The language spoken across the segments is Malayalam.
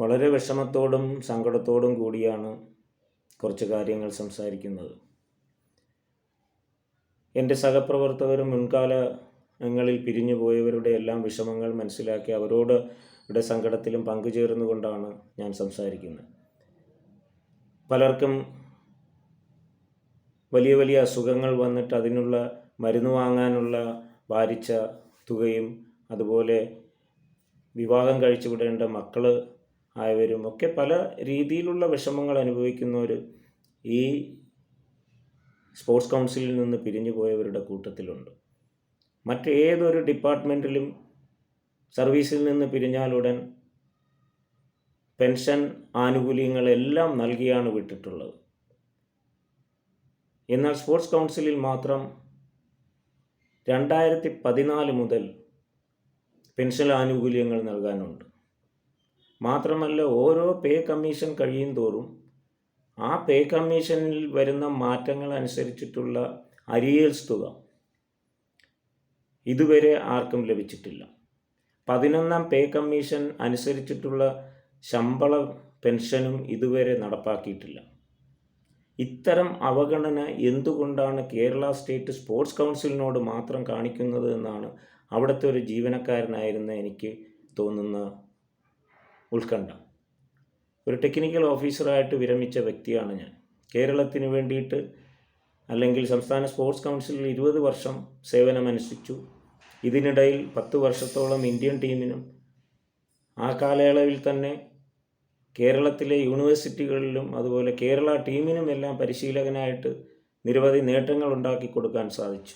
വളരെ വിഷമത്തോടും സങ്കടത്തോടും കൂടിയാണ് കുറച്ച് കാര്യങ്ങൾ സംസാരിക്കുന്നത്. എന്റെ സഹപ്രവർത്തകരും മുൻകാലങ്ങളിൽ പിരിഞ്ഞു പോയവരുടെ എല്ലാം വിഷമങ്ങൾ മനസ്സിലാക്കി അവരോട് ഇവിടെ സങ്കടത്തിലും പങ്കുചേർന്നുകൊണ്ടാണ് ഞാൻ സംസാരിക്കുന്നത്. പലർക്കും വലിയ വലിയ അസുഖങ്ങൾ വന്നിട്ട് അതിനുള്ള മരുന്ന് വാങ്ങാനുള്ള വാരിച്ച തുകയും അതുപോലെ വിവാഹം കഴിച്ചു വിടേണ്ട മക്കൾ ആയവരും ഒക്കെ പല രീതിയിലുള്ള വിഷമങ്ങൾ അനുഭവിക്കുന്നവർ ഈ സ്പോർട്സ് കൗൺസിലിൽ നിന്ന് പിരിഞ്ഞു പോയവരുടെ കൂട്ടത്തിലുണ്ട്. മറ്റേതൊരു ഡിപ്പാർട്ട്മെന്റിലും സർവീസിൽ നിന്ന് പിരിഞ്ഞാലുടൻ പെൻഷൻ ആനുകൂല്യങ്ങളെല്ലാം നൽകിയാണ് വിട്ടിട്ടുള്ളത്. എന്നാൽ സ്പോർട്സ് കൗൺസിലിൽ മാത്രം രണ്ടായിരത്തി പതിനാല് മുതൽ പെൻഷൻ ആനുകൂല്യങ്ങൾ നൽകാനുണ്ട്. മാത്രമല്ല ഓരോ പേ കമ്മീഷൻ കഴിയും തോറും ആ പേ കമ്മീഷനിൽ വരുന്ന മാറ്റങ്ങൾ അനുസരിച്ചിട്ടുള്ള അരിയേഴ്സ് തുക ഇതുവരെ ആർക്കും ലഭിച്ചിട്ടില്ല. പതിനൊന്നാം പേ കമ്മീഷൻ അനുസരിച്ചിട്ടുള്ള ശമ്പള പെൻഷനും ഇതുവരെ നടപ്പാക്കിയിട്ടില്ല. ഇത്തരം അവഗണന എന്തുകൊണ്ടാണ് കേരള സ്റ്റേറ്റ് സ്പോർട്സ് കൗൺസിലിനോട് മാത്രം കാണിക്കുന്നത് എന്നാണ് അവിടുത്തെ ഒരു ജീവനക്കാരനായിരുന്ന എനിക്ക് തോന്നുന്ന ഉത്കണ്ഠ. ഒരു ടെക്നിക്കൽ ഓഫീസറായിട്ട് വിരമിച്ച വ്യക്തിയാണ് ഞാൻ. കേരളത്തിന് വേണ്ടിയിട്ട് അല്ലെങ്കിൽ സംസ്ഥാന സ്പോർട്സ് കൗൺസിലിൽ ഇരുപത് വർഷം സേവനമനുഷ്ഠിച്ചു. ഇതിനിടയിൽ പത്ത് വർഷത്തോളം ഇന്ത്യൻ ടീമിനും ആ കാലയളവിൽ തന്നെ കേരളത്തിലെ യൂണിവേഴ്സിറ്റികളിലും അതുപോലെ കേരള ടീമിനും എല്ലാം പരിശീലകനായിട്ട് നിരവധി നേട്ടങ്ങൾ ഉണ്ടാക്കി കൊടുക്കാൻ സാധിച്ചു.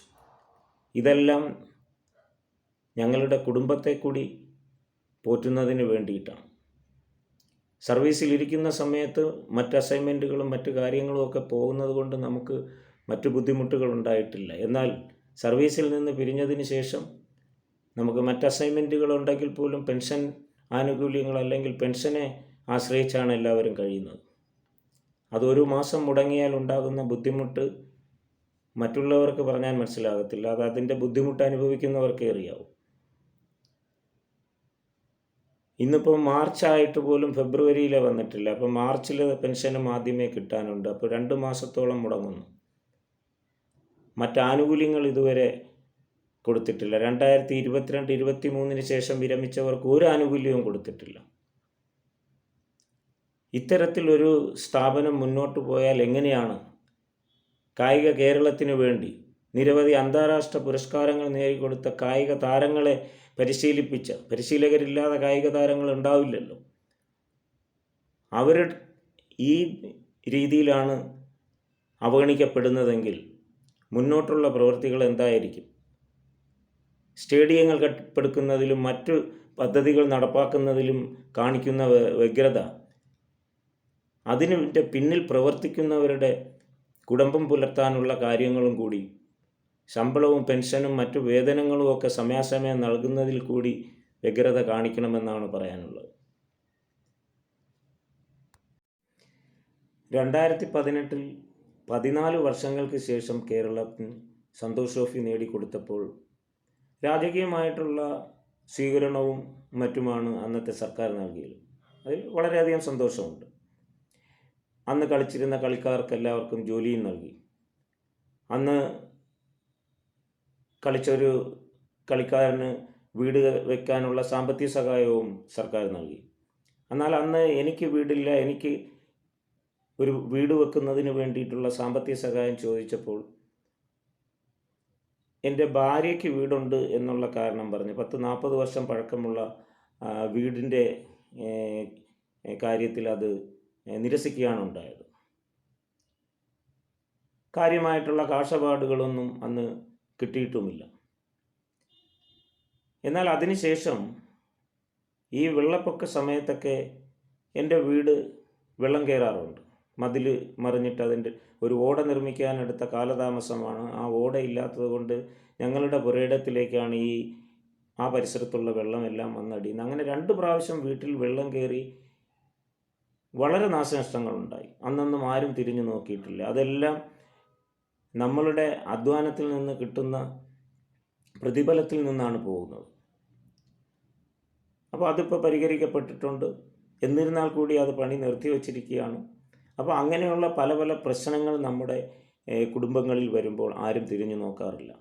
ഇതെല്ലാം ഞങ്ങളുടെ കുടുംബത്തെ കൂടി പോറ്റുന്നതിന് വേണ്ടിയിട്ടാണ്. സർവീസിലിരിക്കുന്ന സമയത്ത് മറ്റ് അസൈൻമെന്റുകളും മറ്റ് കാര്യങ്ങളും ഒക്കെ പോകുന്നത് കൊണ്ട് നമുക്ക് മറ്റ് ബുദ്ധിമുട്ടുകൾ ഉണ്ടായിട്ടില്ല. എന്നാൽ സർവീസിൽ നിന്ന് പിരിഞ്ഞതിന് ശേഷം നമുക്ക് മറ്റ് അസൈൻമെന്റുകൾ ഉണ്ടെങ്കിൽ പോലും പെൻഷൻ ആനുകൂല്യങ്ങൾ അല്ലെങ്കിൽ പെൻഷനെ ആശ്രയിച്ചാണ് എല്ലാവരും കഴിയുന്നത്. അതൊരു മാസം മുടങ്ങിയാൽ ഉണ്ടാകുന്ന ബുദ്ധിമുട്ട് മറ്റുള്ളവർക്ക് പറഞ്ഞാൽ മനസ്സിലാകത്തില്ല. അത് അതിന്റെ ബുദ്ധിമുട്ട് അനുഭവിക്കുന്നവർക്കേ അറിയാവൂ. ഇന്നിപ്പോൾ മാർച്ച് ആയിട്ട് പോലും ഫെബ്രുവരിയിലെ വന്നിട്ടില്ല. അപ്പോൾ മാർച്ചിൽ പെൻഷൻ ആദ്യമേ കിട്ടാനുണ്ട്. അപ്പോൾ രണ്ട് മാസത്തോളം മുടങ്ങുന്നു. മറ്റാനുകൂല്യങ്ങൾ ഇതുവരെ കൊടുത്തിട്ടില്ല. രണ്ടായിരത്തി ഇരുപത്തിരണ്ട് ഇരുപത്തി മൂന്നിന് ശേഷം വിരമിച്ചവർക്ക് ഒരു ആനുകൂല്യവും കൊടുത്തിട്ടില്ല. ഇത്തരത്തിലൊരു സ്ഥാപനം മുന്നോട്ട് പോയാൽ എങ്ങനെയാണ് കായിക കേരളത്തിന് വേണ്ടി നിരവധി അന്താരാഷ്ട്ര പുരസ്കാരങ്ങൾ നേടിക്കൊടുത്ത കായിക താരങ്ങളെ പരിശീലിപ്പിച്ച പരിശീലകരില്ലാതെ കായിക താരങ്ങൾ ഉണ്ടാവില്ലല്ലോ. അവർ ഈ രീതിയിലാണ് അവഗണിക്കപ്പെടുന്നതെങ്കിൽ മുന്നോട്ടുള്ള പ്രവൃത്തികൾ എന്തായിരിക്കും? സ്റ്റേഡിയങ്ങൾ കെട്ടിപ്പടുക്കുന്നതിലും മറ്റു പദ്ധതികൾ നടപ്പാക്കുന്നതിലും കാണിക്കുന്ന വ്യ- വ്യഗ്രത അതിന്റെ പിന്നിൽ പ്രവർത്തിക്കുന്നവരുടെ കുടുംബം പുലർത്താനുള്ള കാര്യങ്ങളും കൂടി ശമ്പളവും പെൻഷനും മറ്റു വേതനങ്ങളും ഒക്കെ സമയാസമയം നൽകുന്നതിൽ കൂടി വ്യഗ്രത കാണിക്കണമെന്നാണ് പറയാനുള്ളത്. രണ്ടായിരത്തി പതിനെട്ടിൽ പതിനാല് വർഷങ്ങൾക്ക് ശേഷം കേരളത്തിന് സന്തോഷ് ട്രോഫി നേടിക്കൊടുത്തപ്പോൾ രാജകീയമായിട്ടുള്ള സ്വീകരണവും മറ്റുമാണ് അന്നത്തെ സർക്കാർ നൽകിയത്. അതിൽ വളരെയധികം സന്തോഷമുണ്ട്. അന്ന് കളിച്ചിരുന്ന കളിക്കാർക്ക് എല്ലാവർക്കും ജോലിയും നൽകി. അന്ന് കളിച്ചൊരു കളിക്കാരന് വീട് വെക്കാനുള്ള സാമ്പത്തിക സഹായവും സർക്കാർ നൽകി. എന്നാൽ അന്ന് എനിക്ക് വീടില്ല എനിക്ക് ഒരു വീട് വെക്കുന്നതിന് വേണ്ടിയിട്ടുള്ള സാമ്പത്തിക സഹായം ചോദിച്ചപ്പോൾ എന്റെ ഭാര്യയ്ക്ക് വീടുണ്ട് എന്നുള്ള കാരണം പറഞ്ഞ് പത്ത് നാൽപ്പത് വർഷം പഴക്കമുള്ള വീടിന്റെ കാര്യത്തിൽ അത് നിരസിക്കുകയാണ് ഉണ്ടായത്. കാര്യമായിട്ടുള്ള കാഴ്ചപ്പാടുകളൊന്നും അന്ന് കിട്ടിയിട്ടുമില്ല. എന്നാൽ അതിനുശേഷം ഈ വെള്ളപ്പൊക്ക സമയത്തൊക്കെ എന്റെ വീട് വെള്ളം കയറാറുണ്ട്. മതിൽ മറിഞ്ഞിട്ട് അതിന്റെ ഒരു ഓട നിർമ്മിക്കാനെടുത്ത കാലതാമസമാണ്. ആ ഓട ഇല്ലാത്തത് കൊണ്ട് ഞങ്ങളുടെ പുരയിടത്തിലേക്കാണ് ഈ ആ പരിസരത്തുള്ള വെള്ളമെല്ലാം വന്നടിയുന്നത്. അങ്ങനെ രണ്ട് പ്രാവശ്യം വീട്ടിൽ വെള്ളം കയറി വളരെ നാശനഷ്ടങ്ങളുണ്ടായി. അന്നൊന്നും ആരും തിരിഞ്ഞു നോക്കിയിട്ടില്ല. അതെല്ലാം നമ്മളുടെ അധ്വാനത്തിൽ നിന്ന് കിട്ടുന്ന പ്രതിഫലത്തിൽ നിന്നാണ് പോകുന്നത്. അപ്പോൾ അതിപ്പോൾ പരിഹരിക്കപ്പെട്ടിട്ടുണ്ട്. എന്നിരുന്നാൽ കൂടി അത് പണി നിർത്തി വച്ചിരിക്കുകയാണ്. അപ്പോൾ അങ്ങനെയുള്ള പല പല പ്രശ്നങ്ങൾ നമ്മുടെ കുടുംബങ്ങളിൽ വരുമ്പോൾ ആരും തിരിഞ്ഞു നോക്കാറില്ല.